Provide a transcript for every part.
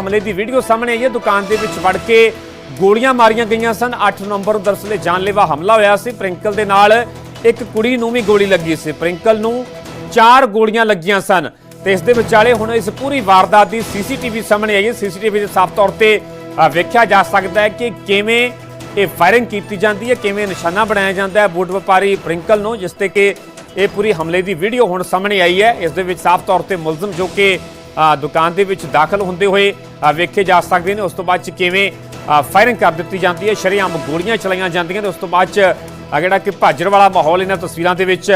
ਹਮਲੇ ਦੀ ਵੀਡੀਓ ਸਾਹਮਣੇ ਆਈ ਹੈ। ਦੁਕਾਨ ਦੇ ਵਿੱਚ ਵੜ ਕੇ ਗੋਲੀਆਂ ਮਾਰੀਆਂ ਗਈਆਂ ਸਨ। 8 ਨਵੰਬਰ ਨੂੰ ਦਰਅਸਲ ਜਾਨਲੇਵਾ ਹਮਲਾ ਹੋਇਆ ਸੀ। ਪ੍ਰਿੰਕਲ ਦੇ ਨਾਲ ਇੱਕ ਕੁੜੀ ਨੂੰ ਵੀ ਗੋਲੀ ਲੱਗੀ ਸੀ। ਪ੍ਰਿੰਕਲ ਨੂੰ ਚਾਰ ਗੋਲੀਆਂ ਲੱਗੀਆਂ ਸਨ। ਤੇ ਇਸ ਦੇ ਵਿਚਾਲੇ ਹੁਣ ਇਸ ਪੂਰੀ ਵਾਰਦਾਤ ਦੀ ਸੀਸੀਟੀਵੀ ਸਾਹਮਣੇ ਆਈ ਹੈ। ਸੀਸੀਟੀਵੀ ਦੇ ਸਾਫ਼ ਤੌਰ ਤੇ ਵੇਖਿਆ ਜਾ ਸਕਦਾ ਹੈ ਕਿ ਕਿਵੇਂ ਇਹ ਫਾਇਰਿੰਗ ਕੀਤੀ ਜਾਂਦੀ ਹੈ, ਕਿਵੇਂ ਨਿਸ਼ਾਨਾ ਬਣਾਇਆ ਜਾਂਦਾ ਹੈ ਬੋਟ ਵਪਾਰੀ ਪ੍ਰਿੰਕਲ ਨੂੰ, ਜਿਸ ਤੇ ਕਿ ਇਹ ਪੂਰੀ ਹਮਲੇ ਦੀ ਵੀਡੀਓ ਹੁਣ ਸਾਹਮਣੇ ਆਈ ਹੈ। ਇਸ ਦੇ ਵਿੱਚ ਸਾਫ਼ ਤੌਰ ਤੇ ਮੁਲਜ਼ਮ ਜੋ ਕਿ ਦੁਕਾਨ ਦੇ ਵਿੱਚ ਦਾਖਲ ਹੁੰਦੇ ਹੋਏ ਵੇਖੇ ਜਾ ਸਕਦੇ ਨੇ। ਉਸ ਤੋਂ ਬਾਅਦ ਚ ਕਿਵੇਂ ਫਾਇਰਿੰਗ ਕਰ ਦਿੱਤੀ ਜਾਂਦੀ ਹੈ। ਸ਼ਰੇਆਮ ਗੋਲੀਆਂ ਚਲਾਈਆਂ ਜਾਂਦੀਆਂ ਨੇ। ਉਸ ਤੋਂ ਬਾਅਦ ਚ ਜਿਹੜਾ ਕਿ ਭਾਜੜ ਵਾਲਾ ਮਾਹੌਲ ਇਹਨਾਂ ਤਸਵੀਰਾਂ ਦੇ ਵਿੱਚ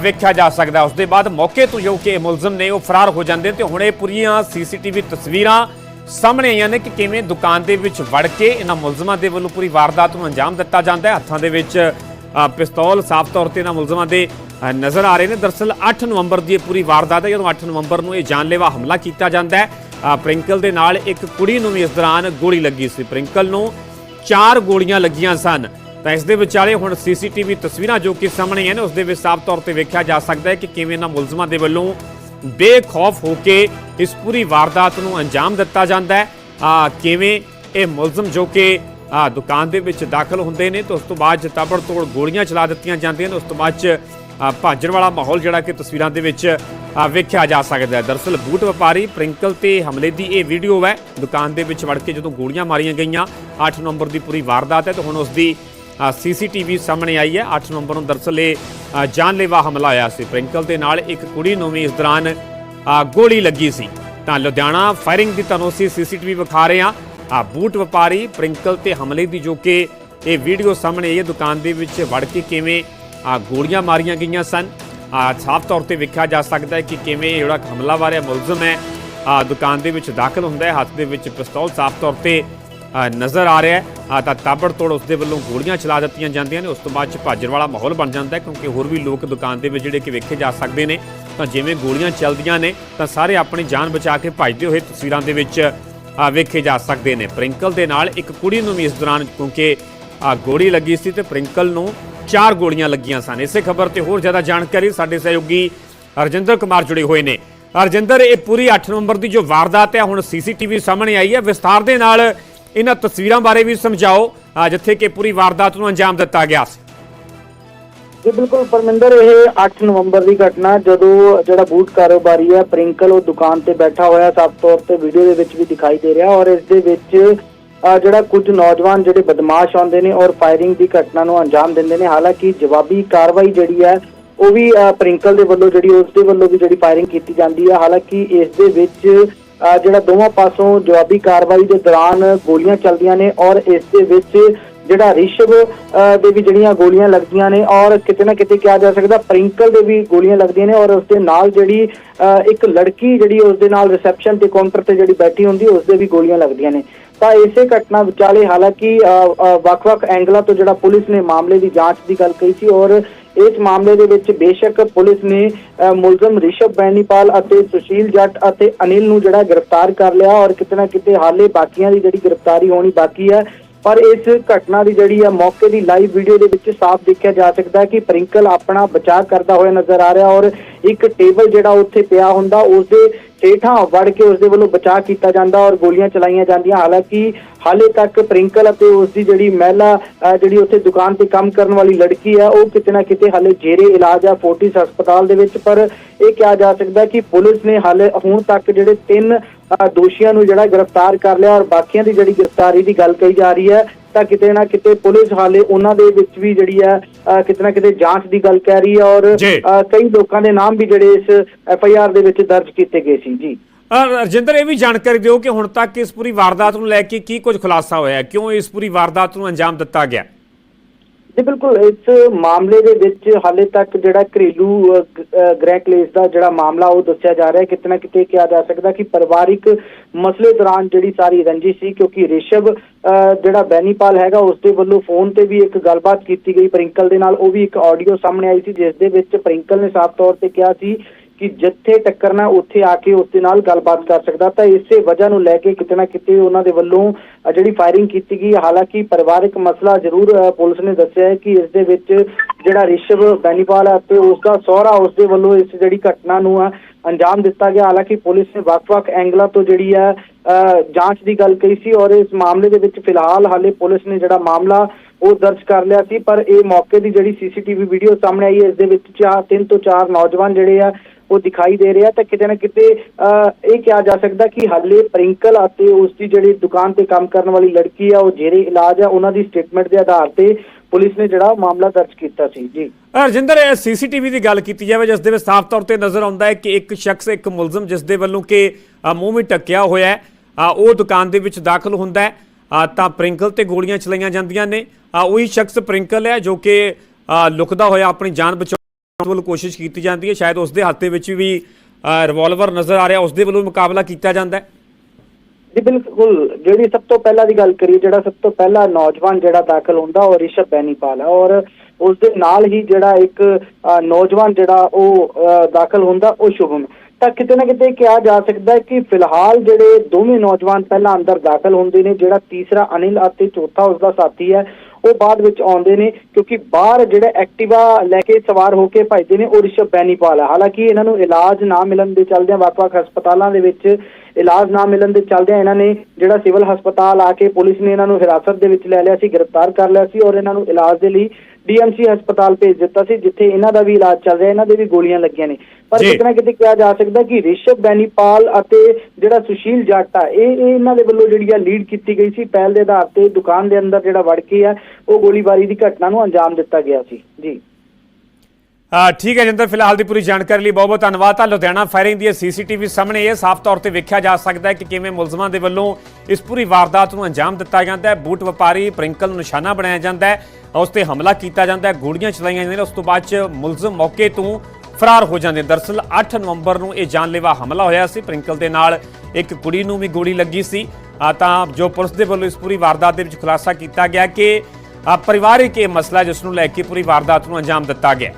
ਵੇਖਿਆ ਜਾ ਸਕਦਾ। ਉਸ ਦੇ ਬਾਅਦ ਮੌਕੇ ਤੋਂ ਜੋ ਕਿ ਇਹ ਮੁਲਜ਼ਮ ਨੇ, ਉਹ ਫਰਾਰ ਹੋ ਜਾਂਦੇ ਨੇ ਤੇ ਹੁਣ ਇਹ ਪੂਰੀਆਂ ਸੀਸੀਟੀਵੀ ਤਸਵੀਰਾਂ ਸਾਹਮਣੇ ਆਈਆਂ ਨੇ ਕਿ ਕਿਵੇਂ ਦੁਕਾਨ ਦੇ ਵਿੱਚ ਵੜ ਕੇ ਇਹਨਾਂ ਮੁਲਜ਼ਮਾਂ ਦੇ ਵੱਲੋਂ ਪੂਰੀ ਵਾਰਦਾਤ ਨੂੰ ਅੰਜਾਮ ਦਿੱਤਾ ਜਾਂਦਾ ਹੈ। ਹੱਥਾਂ ਦੇ ਵਿੱਚ ਪਿਸਤੌਲ ਸਾਫ਼ ਤੌਰ ਤੇ ਇਹਨਾਂ ਮੁਲਜ਼ਮਾਂ ਦੇ ਨਜ਼ਰ ਆ ਰਹੇ ਨੇ। ਦਰਸਲ 8 ਨਵੰਬਰ ਦੀ ਇਹ ਪੂਰੀ ਵਾਰਦਾਤ ਹੈ। ਜਦੋਂ 8 ਨਵੰਬਰ ਨੂੰ ਇਹ ਜਾਨਲੇਵਾ ਹਮਲਾ ਕੀਤਾ ਜਾਂਦਾ ਹੈ ਪ੍ਰਿੰਕਲ ਦੇ ਨਾਲ ਇੱਕ ਕੁੜੀ ਨੂੰ ਵੀ ਇਸ ਦੌਰਾਨ ਗੋਲੀ ਲੱਗੀ ਸੀ। ਪ੍ਰਿੰਕਲ ਨੂੰ ਚਾਰ ਗੋਲੀਆਂ ਲੱਗੀਆਂ ਸਨ। ਤਾਂ ਇਸ ਦੇ ਵਿਚਾਲੇ ਹੁਣ ਸੀਸੀਟੀਵੀ ਤਸਵੀਰਾਂ ਜੋ ਕਿ ਸਾਹਮਣੇ ਆਈਆਂ ਨੇ, ਉਸ ਦੇ ਵਿੱਚ ਸਾਫ਼ ਤੌਰ ਤੇ ਵੇਖਿਆ ਜਾ ਸਕਦਾ ਹੈ ਕਿ ਕਿਵੇਂ ਇਹਨਾਂ ਮੁਲਜ਼ਮਾਂ ਦੇ ਵੱਲੋਂ ਬੇਖੌਫ ਹੋ ਕੇ ਇਸ ਪੂਰੀ ਵਾਰਦਾਤ ਨੂੰ ਅੰਜਾਮ ਦਿੱਤਾ ਜਾਂਦਾ ਹੈ। ਆ ਕਿਵੇਂ ਇਹ ਮੁਲਜ਼ਮ ਜੋ ਕਿ ਆ ਦੁਕਾਨ ਦੇ ਵਿੱਚ ਦਾਖਲ ਹੁੰਦੇ ਨੇ ਤੇ ਉਸ ਤੋਂ ਬਾਅਦ ਤਾਬੜਤੋੜ ਗੋਲੀਆਂ ਚਲਾ ਦਿੱਤੀਆਂ ਜਾਂਦੀਆਂ ਨੇ, ਉਸ ਤੋਂ ਬਾਅਦ ਚ ਭਾਜਣ ਵਾਲਾ ਮਾਹੌਲ ਜਿਹੜਾ ਕਿ ਤਸਵੀਰਾਂ ਦੇ ਵਿੱਚ ਵੇਖਿਆ ਜਾ ਸਕਦਾ ਹੈ। ਦਰਸਲ ਬੂਟ ਵਪਾਰੀ ਪ੍ਰਿੰਕਲ ਤੇ ਹਮਲੇ ਦੀ ਇਹ ਵੀਡੀਓ ਹੈ। ਦੁਕਾਨ ਦੇ ਵਿੱਚ ਵੜ ਕੇ ਜਦੋਂ ਗੋਲੀਆਂ ਮਾਰੀਆਂ ਗਈਆਂ 8 ਨਵੰਬਰ ਦੀ ਪੂਰੀ ਵਾਰਦਾਤ ਹੈ ਤੇ ਹੁਣ ਉਸ ਦੀ ਸੀਸੀਟੀਵੀ ਸਾਹਮਣੇ ਆਈ ਹੈ। 8 ਨਵੰਬਰ ਨੂੰ ਦਰਸਲ ਇਹ ਜਾਨਲੇਵਾ ਹਮਲਾ ਆਇਆ ਸੀ। ਪ੍ਰਿੰਕਲ ਦੇ ਨਾਲ ਇੱਕ ਕੁੜੀ ਨੂੰ ਵੀ ਇਸ ਦੌਰਾਨ ਗੋਲੀ ਲੱਗੀ ਸੀ। ਤਾਂ ਲੁਧਿਆਣਾ ਫਾਇਰਿੰਗ ਦੀ ਤੁਹਾਨੂੰ ਅਸੀਂ ਸੀਸੀਟੀਵੀ ਵਿਖਾ ਰਹੇ ਹਾਂ। ਆ ਬੂਟ ਵਪਾਰੀ ਪ੍ਰਿੰਕਲ ਤੇ ਹਮਲੇ ਦੀ ਜੋ ਕਿ ਇਹ ਵੀਡੀਓ ਸਾਹਮਣੇ ਆਈ ਹੈ, ਦੁਕਾਨ ਦੇ ਵਿੱਚ ਵੜ ਕੇ ਕਿਵੇਂ ਆ ਗੋਲੀਆਂ ਮਾਰੀਆਂ ਗਈਆਂ ਸਨ। ਆ ਸਾਫ਼ ਤੌਰ ਤੇ ਵੇਖਿਆ ਜਾ ਸਕਦਾ ਹੈ ਕਿ ਕਿਵੇਂ ਜਿਹੜਾ ਹਮਲਾਵਰ ਹੈ ਮੁਲਜ਼ਮ ਹੈ, ਆ ਦੁਕਾਨ ਦੇ ਵਿੱਚ ਦਾਖਲ ਹੁੰਦਾ ਹੈ। ਹੱਥ ਦੇ ਵਿੱਚ ਪਿਸਤੌਲ ਸਾਫ਼ ਤੌਰ ਤੇ ਨਜ਼ਰ ਆ ਰਿਹਾ ਹੈ। ਆ ਤਾਂ ਤਾਬੜਤੋੜ ਉਸ ਦੇ ਵੱਲੋਂ ਗੋਲੀਆਂ ਚਲਾ ਦਿੱਤੀਆਂ ਜਾਂਦੀਆਂ ਨੇ। ਉਸ ਤੋਂ ਬਾਅਦ ਚ ਭਾਜਣ ਵਾਲਾ ਮਾਹੌਲ ਬਣ ਜਾਂਦਾ ਹੈ ਕਿਉਂਕਿ ਹੋਰ ਵੀ ਲੋਕ ਦੁਕਾਨ ਦੇ ਵਿੱਚ ਜਿਹੜੇ ਕਿ ਵੇਖੇ ਜਾ ਸਕਦੇ ਨੇ, ਤਾਂ ਜਿਵੇਂ ਗੋਲੀਆਂ ਚੱਲਦੀਆਂ ਨੇ, ਤਾਂ ਸਾਰੇ ਆਪਣੀ ਜਾਨ ਬਚਾ ਕੇ ਭੱਜਦੇ ਹੋਏ ਤਸਵੀਰਾਂ ਦੇ ਵਿੱਚ ਵੇਖੇ ਜਾ ਸਕਦੇ ਨੇ। ਪ੍ਰਿੰਕਲ ਦੇ ਨਾਲ ਇੱਕ ਕੁੜੀ ਨੂੰ ਵੀ ਇਸ ਦੌਰਾਨ ਕਿਉਂਕਿ ਗੋਲੀ ਲੱਗੀ ਸੀ ਤੇ ਪ੍ਰਿੰਕਲ ਨੂੰ ਚਾਰ ਗੋਲੀਆਂ ਲੱਗੀਆਂ ਸਨ। ਇਸੇ ਖਬਰ ਤੇ ਹੋਰ ਜ਼ਿਆਦਾ ਜਾਣਕਾਰੀ ਸਾਡੇ ਸਹਿਯੋਗੀ ਰਜਿੰਦਰ ਕੁਮਾਰ ਜੁੜੇ ਹੋਏ ਨੇ। ਰਜਿੰਦਰ ਇਹ ਪੂਰੀ 8 ਨਵੰਬਰ ਦੀ ਜੋ ਵਾਰਦਾਤ ਹੈ, ਹੁਣ ਸੀਸੀਟੀਵੀ ਸਾਹਮਣੇ ਆਈ ਹੈ। ਵਿਸਤਾਰ ਦੇ ਨਾਲ ਇਹਨਾਂ ਤਸਵੀਰਾਂ ਬਾਰੇ ਵੀ ਸਮਝਾਓ ਜਿੱਥੇ ਕਿ ਪੂਰੀ ਵਾਰਦਾਤ ਨੂੰ ਅੰਜਾਮ ਦਿੱਤਾ ਗਿਆ ਸੀ। ਜੀ, ਬਿਲਕੁਲ ਪਰਮਿੰਦਰ, ਇਹ 8 ਨਵੰਬਰ ਦੀ ਘਟਨਾ, ਜਦੋਂ ਜਿਹੜਾ ਬੂਟ ਕਾਰੋਬਾਰੀ ਹੈ, ਪ੍ਰਿੰਕਲ, ਉਹ ਦੁਕਾਨ ਤੇ ਬੈਠਾ ਹੋਇਆ, ਸਾਫ਼ ਤੌਰ ਤੇ ਵੀਡੀਓ ਦੇ ਵਿੱਚ ਵੀ ਦਿਖਾਈ ਦੇ ਰਿਹਾ ਔਰ ਇਸ ਦੇ ਵਿੱਚ ਜਿਹੜਾ ਕੁਝ ਨੌਜਵਾਨ ਜਿਹੜੇ ਬਦਮਾਸ਼ ਆਉਂਦੇ ਨੇ ਔਰ ਫਾਇਰਿੰਗ ਦੀ ਘਟਨਾ ਨੂੰ ਅੰਜਾਮ ਦਿੰਦੇ ਨੇ, ਹਾਲਾਂਕਿ ਜਵਾਬੀ ਕਾਰਵਾਈ ਜਿਹੜੀ ਹੈ, ਉਹ ਵੀ ਪ੍ਰਿੰਕਲ ਦੇ ਵੱਲੋਂ ਜਿਹੜੀ, ਉਸ ਦੇ ਵੱਲੋਂ ਵੀ ਜਿਹੜੀ ਫਾਇਰਿੰਗ ਕੀਤੀ ਜਾਂਦੀ ਹੈ, ਹਾਲਾਂਕਿ ਇਸ ਦੇ ਵਿੱਚ ਜਿਹੜਾ ਦੋਵਾਂ ਪਾਸੋਂ ਜਵਾਬੀ ਕਾਰਵਾਈ ਦੇ ਦੌਰਾਨ ਗੋਲੀਆਂ ਚੱਲਦੀਆਂ ਨੇ ਔਰ ਇਸ ਦੇ ਵਿੱਚ ਜਿਹੜਾ ਰਿਸ਼ਵ ਅਹ, ਦੇ ਵੀ ਜਿਹੜੀਆਂ ਗੋਲੀਆਂ ਲੱਗਦੀਆਂ ਨੇ ਔਰ ਕਿਤੇ ਨਾ ਕਿਤੇ ਕਿਹਾ ਜਾ ਸਕਦਾ ਪ੍ਰਿੰਕਲ ਦੇ ਵੀ ਗੋਲੀਆਂ ਲੱਗਦੀਆਂ ਨੇ ਔਰ ਉਸ ਦੇ ਨਾਲ ਜਿਹੜੀ ਅਹ, ਇੱਕ ਲੜਕੀ ਜਿਹੜੀ ਉਸ ਦੇ ਨਾਲ ਰਿਸੈਪਸ਼ਨ ਤੇ ਕਾਊਂਟਰ ਤੇ ਜਿਹੜੀ ਬੈਠੀ ਹੁੰਦੀ ਉਸ ਦੇ ਵੀ ਗੋਲੀਆਂ ਲੱਗਦੀਆਂ ਨੇ। ਤਾਂ ਇਸੇ ਘਟਨਾ ਵਿਚਾਲੇ ਹਾਲਾਂਕਿ ਵੱਖ-ਵੱਖ ਐਂਗਲਾਂ ਤੋਂ ਜਿਹੜਾ ਪੁਲਿਸ ਨੇ ਮਾਮਲੇ ਦੀ ਜਾਂਚ ਦੀ ਗੱਲ ਕਹੀ ਸੀ ਔਰ ਇਸ ਮਾਮਲੇ ਦੇ ਵਿੱਚ ਬੇਸ਼ੱਕ ਪੁਲਿਸ ਨੇ ਮੁਲਜ਼ਮ ਰਿਸ਼ਵ ਬੈਨੀਪਾਲ ਅਤੇ ਸੁਸ਼ੀਲ ਜੱਟ ਅਤੇ ਅਨਿਲ ਨੂੰ ਜਿਹੜਾ ਗ੍ਰਿਫਤਾਰ ਕਰ ਲਿਆ ਔਰ ਕਿਤੇ ਨਾ ਕਿਤੇ ਹਾਲੇ ਬਾਕੀਆਂ ਦੀ ਜਿਹੜੀ ਗ੍ਰਿਫਤਾਰੀ ਹੋਣੀ ਬਾਕੀ ਹੈ ਪਰ ਇਸ ਘਟਨਾ ਦੀ ਜਿਹੜੀ ਹੈ ਮੌਕੇ ਦੀ ਲਾਈਵ ਵੀਡੀਓ ਦੇ ਵਿੱਚ ਸਾਫ਼ ਦੇਖਿਆ ਜਾ ਸਕਦਾ ਹੈ ਕਿ ਪ੍ਰਿੰਕਲ ਆਪਣਾ ਬਚਾਅ ਕਰਦਾ ਹੋਇਆ ਨਜ਼ਰ ਆ ਰਿਹਾ ਔਰ ਇੱਕ ਟੇਬਲ ਜਿਹੜਾ ਉੱਥੇ ਪਿਆ ਹੁੰਦਾ ਉਸ ਦੇ ਹੇਠਾਂ ਵੜ ਕੇ ਉਸ ਦੇ ਵੱਲੋਂ ਬਚਾਅ ਕੀਤਾ ਜਾਂਦਾ ਔਰ ਗੋਲੀਆਂ ਚਲਾਈਆਂ ਜਾਂਦੀਆਂ। ਹਾਲਾਂਕਿ ਹਾਲੇ ਤੱਕ ਪ੍ਰਿੰਕਲ ਅਤੇ ਉਸ ਦੀ ਜਿਹੜੀ ਮਹਿਲਾ ਜਿਹੜੀ ਉੱਥੇ ਦੁਕਾਨ ਤੇ ਕੰਮ ਕਰਨ ਵਾਲੀ ਲੜਕੀ ਹੈ, ਉਹ ਕਿਤੇ ਨਾ ਕਿਤੇ ਹਾਲੇ ਜੇਰੇ ਇਲਾਜ ਹੈ ਫੋਰਟਿਸ ਹਸਪਤਾਲ ਦੇ ਵਿੱਚ, ਪਰ ਇਹ ਕਿਹਾ ਜਾ ਸਕਦਾ ਕਿ ਪੁਲਿਸ ਨੇ ਹਾਲੇ ਹੁਣ ਤੱਕ ਜਿਹੜੇ ਤਿੰਨ ਦੋਸ਼ੀਆਂ ਨੂੰ ਜਿਹੜਾ ਗ੍ਰਿਫਤਾਰ ਕਰ ਲਿਆ ਔਰ ਬਾਕੀਆਂ ਦੀ ਜਿਹੜੀ ਗ੍ਰਿਫਤਾਰੀ ਦੀ ਗੱਲ ਕਹੀ ਜਾ ਰਹੀ ਹੈ ਤਾਂ ਕਿਤੇ ਨਾ ਕਿਤੇ ਪੁਲਿਸ ਹਾਲੇ ਉਹਨਾਂ ਦੇ ਵਿੱਚ ਵੀ ਜਿਹੜੀ ਹੈ ਕਿਤੇ ਨਾ ਕਿਤੇ ਜਾਂਚ ਦੀ ਗੱਲ ਕਹਿ ਰਹੀ ਹੈ ਔਰ ਕਈ ਲੋਕਾਂ ਦੇ ਨਾਮ ਵੀ ਜਿਹੜੇ ਇਸ ਐਫ ਆਈ ਆਰ ਦੇ ਵਿੱਚ ਦਰਜ ਕੀਤੇ ਗਏ ਸੀ ਜੀ। ਰਜਿੰਦਰ ਇਹ ਵੀ ਜਾਣਕਾਰੀ ਦਿਓ ਕਿ ਹੁਣ ਤੱਕ ਇਸ ਪੂਰੀ ਵਾਰਦਾਤ ਨੂੰ ਲੈ ਕੇ ਕੀ ਕੁਝ ਖੁਲਾਸਾ ਹੋਇਆ? ਕਿਉਂ ਇਸ ਪੂਰੀ ਵਾਰਦਾਤ ਨੂੰ ਅੰਜਾਮ ਦਿੱਤਾ ਗਿਆ? ਜੀ ਬਿਲਕੁਲ ਇਸ ਮਾਮਲੇ ਦੇ ਵਿੱਚ ਹਾਲੇ ਤੱਕ ਜਿਹੜਾ ਘਰੇਲੂ ਅਹ, ਗ੍ਰਹਿ ਕਲੇਸ਼ ਦਾ ਜਿਹੜਾ ਮਾਮਲਾ ਉਹ ਦੱਸਿਆ ਜਾ ਰਿਹਾ ਹੈ। ਕਿਤੇ ਨਾ ਕਿਤੇ ਕਿਹਾ ਜਾ ਸਕਦਾ ਕਿ ਪਰਿਵਾਰਿਕ ਮਸਲੇ ਦੌਰਾਨ ਜਿਹੜੀ ਸਾਰੀ ਰੰਜਿਸ਼ ਸੀ ਕਿਉਂਕਿ ਰਿਸ਼ਵ ਅਹ, ਜਿਹੜਾ ਬੈਨੀਪਾਲ ਹੈਗਾ ਉਸ ਦੇ ਵੱਲੋਂ ਫੋਨ ਤੇ ਵੀ ਇੱਕ ਗੱਲਬਾਤ ਕੀਤੀ ਗਈ। ਪ੍ਰਿੰਕਲ ਦੇ ਨਾਲ ਉਹ ਵੀ ਇੱਕ ਆਡੀਓ ਸਾਹਮਣੇ ਆਈ ਸੀ ਜਿਸ ਦੇ ਵਿੱਚ ਪ੍ਰਿੰਕਲ ਨੇ ਸਾਫ਼ ਤੌਰ ਤੇ ਕਿਹਾ ਸੀ ਕਿ ਜਿੱਥੇ ਟੱਕਰਨਾ ਉੱਥੇ ਆ ਕੇ ਉਸ ਦੇ ਨਾਲ ਗੱਲਬਾਤ ਕਰ ਸਕਦਾ ਤਾਂ ਇਸੇ ਵਜ੍ਹਾ ਨੂੰ ਲੈ ਕੇ ਕਿਤੇ ਨਾ ਕਿਤੇ ਉਹਨਾਂ ਦੇ ਵੱਲੋਂ ਜਿਹੜੀ ਫਾਇਰਿੰਗ ਕੀਤੀ ਗਈ ਹਾਲਾਂਕਿ ਪਰਿਵਾਰਕ ਮਸਲਾ ਜ਼ਰੂਰ ਪੁਲਿਸ ਨੇ ਦੱਸਿਆ ਹੈ ਕਿ ਇਸ ਦੇ ਵਿੱਚ ਜਿਹੜਾ ਰਿਸ਼ਵ ਬੈਨੀਪਾਲ ਹੈ ਤੇ ਉਸ ਦਾ ਸਹੁਰਾ ਉਸ ਦੇ ਵੱਲੋਂ ਇਸ ਜਿਹੜੀ ਘਟਨਾ ਨੂੰ ਆ ਅੰਜਾਮ ਦਿੱਤਾ ਗਿਆ। ਹਾਲਾਂਕਿ ਪੁਲਿਸ ਨੇ ਵੱਖ-ਵੱਖ ਐਂਗਲਾਂ ਤੋਂ ਜਿਹੜੀ ਹੈ ਅ, ਜਾਂਚ ਦੀ ਗੱਲ ਕਹੀ ਸੀ ਔਰ ਇਸ ਮਾਮਲੇ ਦੇ ਵਿੱਚ ਫਿਲਹਾਲ ਹਾਲੇ ਪੁਲਿਸ ਨੇ ਜਿਹੜਾ ਮਾਮਲਾ ਉਹ ਦਰਜ ਕਰ ਲਿਆ ਸੀ। ਪਰ ਇਹ ਮੌਕੇ ਦੀ ਜਿਹੜੀ ਸੀਸੀਟੀਵੀ ਵੀਡੀਓ ਸਾਹਮਣੇ ਆਈ ਹੈ ਇਸ ਦੇ ਵਿੱਚ ਚਾਰ ਤਿੰਨ ਤੋਂ ਚਾਰ ਨੌਜਵਾਨ ਜਿਹੜੇ ਆ ਉਹ ਦਿਖਾਈ ਦੇ ਰਹੇ ਤਾਂ ਕਿਤੇ ਨਾ ਕਿਤੇ ਇਹ ਕਿਹਾ ਜਾ ਸਕਦਾ ਕਿ ਹਾਲੇ ਪ੍ਰਿੰਕਲ ਅਤੇ ਉਸ ਦੀ ਜਿਹੜੀ ਦੁਕਾਨ ਤੇ ਕੰਮ ਕਰਨ ਵਾਲੀ ਲੜਕੀ ਆ ਉਹ ਜੇਰੇ ਇਲਾਜ ਆ ਉਹਨਾਂ ਦੀ ਸਟੇਟਮੈਂਟ ਦੇ ਆਧਾਰ ਤੇ ਪੁਲਿਸ ਨੇ ਜਿਹੜਾ ਮਾਮਲਾ ਦਰਜ ਕੀਤਾ ਸੀ। ਜੀ। ਰਜਿੰਦਰ ਇਹ ਸੀਸੀਟੀਵੀ ਦੀ ਗੱਲ ਕੀਤੀ ਜਾਵੇ ਜਿਸ ਦੇ ਵਿੱਚ ਸਾਫ਼ ਤੌਰ ਤੇ ਨਜ਼ਰ ਆਉਂਦਾ ਹੈ ਕਿ ਇੱਕ ਸ਼ਖਸ ਇੱਕ ਮੁਲਜ਼ਮ ਜਿਸ ਦੇ ਵੱਲੋਂ ਕਿ ਮੂੰਹ ਵਿੱਚ ਟੱਕਿਆ ਹੋਇਆ ਹੈ ਉਹ ਦੁਕਾਨ ਦੇ ਵਿੱਚ ਦਾਖਲ ਹੁੰਦਾ ਹੈ ਤਾਂ ਪ੍ਰਿੰਕਲ ਤੇ ਗੋਲੀਆਂ ਚਲਾਈਆਂ ਜਾਂਦੀਆਂ ਨੇ। ਉਹੀ ਸ਼ਖਸ ਪ੍ਰਿੰਕਲ ਹੈ ਜੋ ਕਿ ਅ, ਲੁਕਦਾ ਹੋਇਆ ਆਪਣੀ ਜਾਨ ਬਚਾ ਵੱਲ ਕੋਸ਼ਿਸ਼ ਕੀਤੀ ਜਾਂਦੀ ਹੈ, ਸ਼ਾਇਦ ਉਸ ਦੇ ਹੱਥ ਦੇ ਵਿੱਚ ਵੀ ਰਿਵਾਲਵਰ ਨਜ਼ਰ ਆ ਰਿਹਾ ਉਸ ਦੇ ਵੱਲੋਂ ਮੁਕਾਬਲਾ ਕੀਤਾ ਜਾਂਦਾ ਹੈ। ਜੀ, ਬਿਲਕੁਲ। ਜਿਹੜੀ ਸਭ ਤੋਂ ਪਹਿਲਾਂ ਦੀ ਗੱਲ ਕਰੀਏ, ਜਿਹੜਾ ਸਭ ਤੋਂ ਪਹਿਲਾ ਨੌਜਵਾਨ ਜਿਹੜਾ ਦਾਖਲ ਹੁੰਦਾ ਉਹ ਰਿਸ਼ਭ ਬੈਨੀਪਾਲ ਹੈ ਔਰ ਉਸ ਦੇ ਨਾਲ ਹੀ ਜਿਹੜਾ ਇੱਕ ਨੌਜਵਾਨ ਜਿਹੜਾ ਉਹ ਦਾਖਲ ਹੁੰਦਾ ਉਹ ਸ਼ੁਭਮ ਤਾਂ ਕਿਤੇ ਨਾ ਕਿਤੇ ਕਿਹਾ ਜਾ ਸਕਦਾ ਹੈ ਕਿ ਫਿਲਹਾਲ ਜਿਹੜੇ ਦੋਵੇਂ ਨੌਜਵਾਨ ਪਹਿਲਾਂ ਅੰਦਰ ਦਾਖਲ ਹੁੰਦੇ ਨੇ, ਜਿਹੜਾ ਤੀਸਰਾ ਅਨਿਲ ਅਤੇ ਚੌਥਾ ਉਸਦਾ ਸਾਥੀ ਹੈ, ਉਹ ਬਾਅਦ ਵਿੱਚ ਆਉਂਦੇ ਨੇ ਕਿਉਂਕਿ ਬਾਹਰ ਜਿਹੜਾ ਐਕਟਿਵਾ ਲੈ ਕੇ ਸਵਾਰ ਹੋ ਕੇ ਭੱਜਦੇ ਨੇ, ਉਹ ਰਿਸ਼ਵ ਬੈਨੀਪਾਲ ਹੈ। ਹਾਲਾਂਕਿ ਇਹਨਾਂ ਨੂੰ ਇਲਾਜ ਨਾ ਮਿਲਣ ਦੇ ਚੱਲਦਿਆਂ ਵੱਖ-ਵੱਖ ਹਸਪਤਾਲਾਂ ਦੇ ਵਿੱਚ ਇਲਾਜ ਨਾ ਮਿਲਣ ਦੇ ਚੱਲਦਿਆਂ ਇਹਨਾਂ ਨੇ ਜਿਹੜਾ ਸਿਵਲ ਹਸਪਤਾਲ ਆ ਕੇ ਪੁਲਿਸ ਨੇ ਇਹਨਾਂ ਨੂੰ ਹਿਰਾਸਤ ਦੇ ਵਿੱਚ ਲੈ ਲਿਆ ਸੀ, ਗ੍ਰਿਫਤਾਰ ਕਰ ਲਿਆ ਸੀ ਔਰ ਇਹਨਾਂ ਨੂੰ ਇਲਾਜ ਦੇ ਲਈ ਡੀਐਮਸੀ ਹਸਪਤਾਲ ਭੇਜ ਦਿੱਤਾ ਸੀ ਜਿੱਥੇ ਇਹਨਾਂ ਦਾ ਵੀ ਇਲਾਜ ਚੱਲ ਰਿਹਾ ਇਹਨਾਂ ਦੇ ਵੀ ਗੋਲੀਆਂ ਲੱਗੀਆਂ ਨੇ। ਪਰ ਜੀ। ਕਿਤੇ ਕਿਹਾ ਜਾ ਸਕਦਾ ਕਿ ਰਿਸ਼ਭ ਬੈਨੀਪਾਲ ਅਤੇ ਜਿਹੜਾ ਸੁਸ਼ੀਲ ਜੱਟ ਇਹ ਇਹ ਇਹਨਾਂ ਦੇ ਵੱਲੋਂ ਜਿਹੜੀ ਆ ਲੀਡ ਕੀਤੀ ਗਈ ਸੀ ਪਹਿਲ ਦੇ ਆਧਾਰ ਤੇ ਦੁਕਾਨ ਦੇ ਅੰਦਰ ਜਿਹੜਾ ਵੜ ਕੇ ਆ ਉਹ ਗੋਲੀਬਾਰੀ ਦੀ ਘਟਨਾ ਨੂੰ ਅੰਜਾਮ ਦਿੱਤਾ ਗਿਆ ਸੀ। ਜੀ। ਠੀਕ ਹੈ ਜਿੰਦਰ, ਫਿਲਹਾਲ ਦੀ ਪੂਰੀ ਜਾਣਕਾਰੀ ਲਈ ਬਹੁਤ ਬਹੁਤ ਧੰਨਵਾਦ। ਤਾਂ ਲੁਧਿਆਣਾ ਫਾਇਰਿੰਗ ਦੀ ਸੀਸੀਟੀਵੀ ਸਾਹਮਣੇ ਇਹ ਸਾਫ਼ ਤੌਰ ਤੇ ਵੇਖਿਆ ਜਾ ਸਕਦਾ ਹੈ ਕਿ ਕਿਵੇਂ ਮੁਲਜ਼ਮਾਂ ਦੇ ਵੱਲੋਂ ਇਸ ਪੂਰੀ ਵਾਰਦਾਤ ਨੂੰ ਅੰਜਾਮ ਦਿੱਤਾ ਜਾਂਦਾ ਹੈ। ਬੂਟ ਵਪਾਰੀ ਪ੍ਰਿੰਕਲ ਨੂੰ ਨਿਸ਼ਾਨਾ ਬਣਾਇਆ ਜਾਂਦਾ ਹੈ। ਉਸ ਤੇ ਹਮਲਾ ਕੀਤਾ ਜਾਂਦਾ ਹੈ। ਗੋਲੀਆਂ ਚਲਾਈਆਂ ਜਾਂਦੀਆਂ ਨੇ। ਉਸ ਤੋਂ ਬਾਅਦ ਚ ਮੁਲਜ਼ਮ ਮੌਕੇ ਤੋਂ ਫਰਾਰ ਹੋ ਜਾਂਦੇ ਨੇ। ਦਰਅਸਲ 8 ਨਵੰਬਰ ਨੂੰ ਇਹ ਜਾਨਲੇਵਾ ਹਮਲਾ ਹੋਇਆ ਸੀ। ਪ੍ਰਿੰਕਲ ਦੇ ਨਾਲ ਇੱਕ ਕੁੜੀ ਨੂੰ ਵੀ ਗੋਲੀ ਲੱਗੀ ਸੀ। ਤਾਂ ਜੋ ਪੁਲਿਸ ਦੇ ਵੱਲੋਂ ਇਸ ਪੂਰੀ ਵਾਰਦਾਤ ਦੇ ਵਿੱਚ ਖੁਲਾਸਾ ਕੀਤਾ ਗਿਆ ਕਿ ਪਰਿਵਾਰਿਕ ਇਹ ਮਸਲਾ ਜਿਸ ਨੂੰ ਲੈ ਕੇ ਪੂਰੀ ਵਾਰਦਾਤ ਨੂੰ ਅੰਜਾਮ ਦਿੱਤਾ ਗਿਆ।